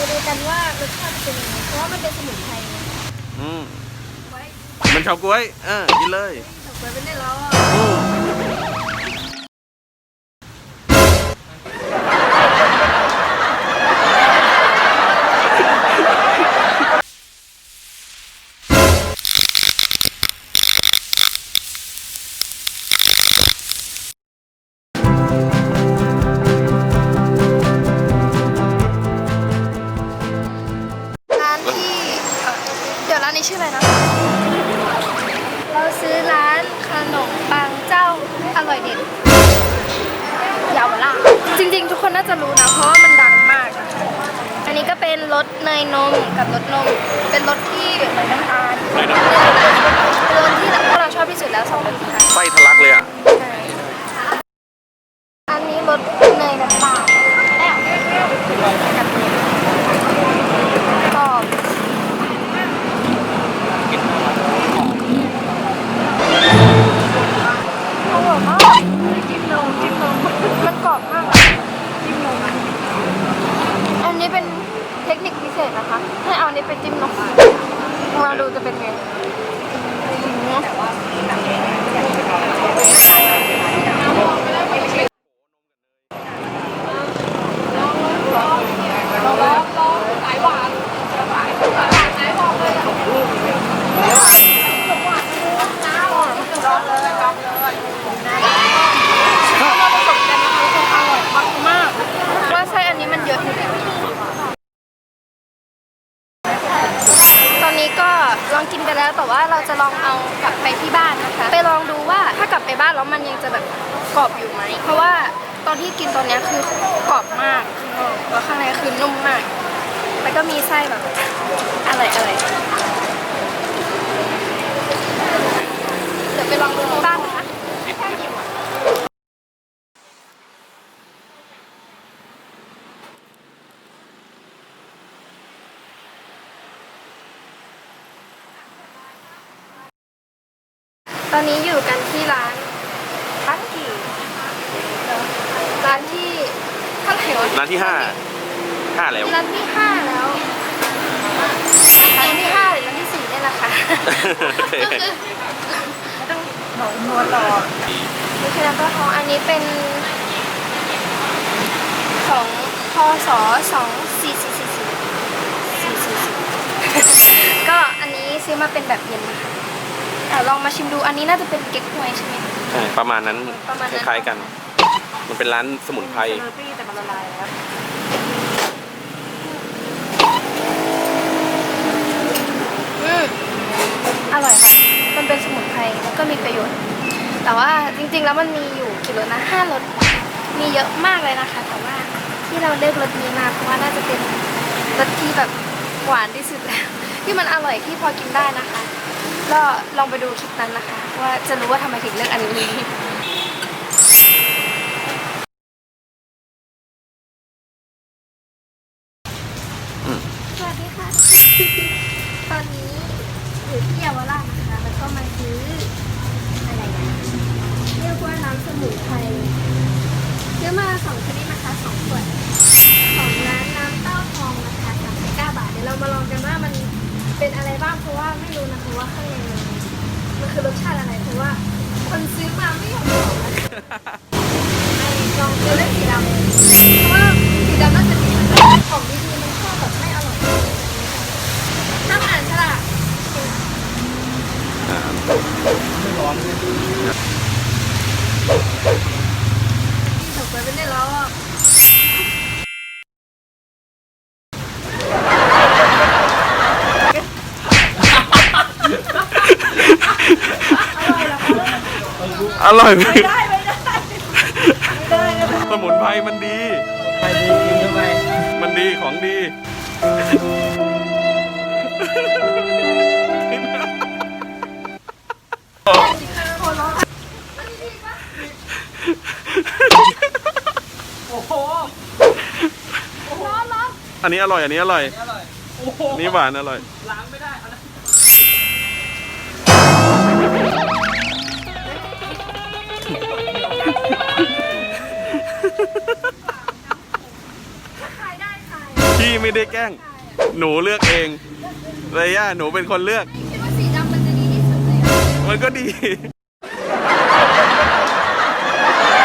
ไปดูกันว่ารสชาติเป็นยังไงเพราะว่ามันเป็นสมุนไพรไงอืมไว้มันเฉาก๊วยเออกินเลยถูกไว้ไม่ได้แล้วอะอืม จริงๆ ทุกคนน่าจะรู้นะ เพราะว่ามันดังมาก อันนี้ก็เป็นรสเนยนมกับรสนม เป็นรสที่ ทคนิคพิเศษนะคะ ให้เอาอันนี้ไปจิ้มนมเราดูจะเป็นไงแต่ว่าผสมกันนะคะทุกคนอร่อยมากมากๆว่าไส้อันนี้มันเยอะอยู่แล้วตอนนี้ก็ล องกินไปแล้วแต่ว่าเราจะลองเอากลับไปที่บ้านนะคะ ไปลองดูว่าถ้ากลับไปบ้านแล้วมันยังจะแบบกรอบอยู่ไหม เพราะว่าตอนที่กินตอนนี้คือกรอบมากข้างนอกแล้วข้างในคือนุ่มมาก แล้วก็มีไส้แบบอะไรอะไรเดี๋ยวไปลองดูที่บ้านนะคะ ตอนนี้อยู่กันที่ร้านร้านกี่ร้านที่เท่าไหร่วะร้านที่ห้าห้าแล้วร้านที่ห้าแล้วร้านที่ห้าหรือร้านที่สี่เนี่ยแหละค่ะโอเคก็คือต้องบอกนวดรอนี่คือน้ำปลาท้องอันนี้เป็นของพศสองสี่สี่สี่สี่สี่สี่สี่ก็อันนี้ซื้อมาเป็นแบบเย็นนะคะ อะลองมาชิมดูอันนี้น่าจะเป็นเก๊กฮวยใช่ไหมใช่ประมาณนั้นประมาณคนั้นล้ายๆกัน มันเป็นร้านสมุนไพรแต่มันละลายแล้วอืมอร่อยค่ะ มันเป็นสมุนไพรแล้วก็มีประโยชน์ แต่ว่าจริงๆแล้วมันมีอยู่กี่รสนะห้ารสมีเยอะมากเลยนะคะ แต่ว่าที่เราเลือกรสนี้มาเพราะว่าน่าจะเป็นรสที่แบบหวานที่สุดแล้ว ที่มันอร่อยที่พอกินได้นะคะ ก็ลองไปดูคลิปนั้นนะคะ ว่าจะรู้ว่าทำไมถึงเลือกอันนี้สวัสดีค่ะ ตอนนี้อยู่ที่เยาวราชนะคะ แล้วก็มาซื้ออะไรนะเรียกว่าน้ำสมุนไพรซื้อมาสองชนิดนะคะสองขวด ว่าข้างในมันมันคือรสชาติอะไรเพราะว่า คนซื้อมาไม่ยอมบอกนะลองซื้อเล่นสีดำ อร่อยเหรออร่อยไหมไม่ได้ไม่ได้ไม่ได้ไม่ได้สมุนไพรมันดี ไปดีกินเข้าไปมันดีของดีโคนร้อนโอ้โหร้อนร้อนอันนี้อร่อย อันนี้อร่อย อร่อยโอ้โหอันนี้หวานอร่อย ล้างไม่ได้เอ ได้ขายพี่ไม่ได้แกล้ง หนูเลือกเองเลยย่าหนูเป็นคนเลือก คิดว่าสีดำมันจะดีที่สุดเลยอะมันก็ดี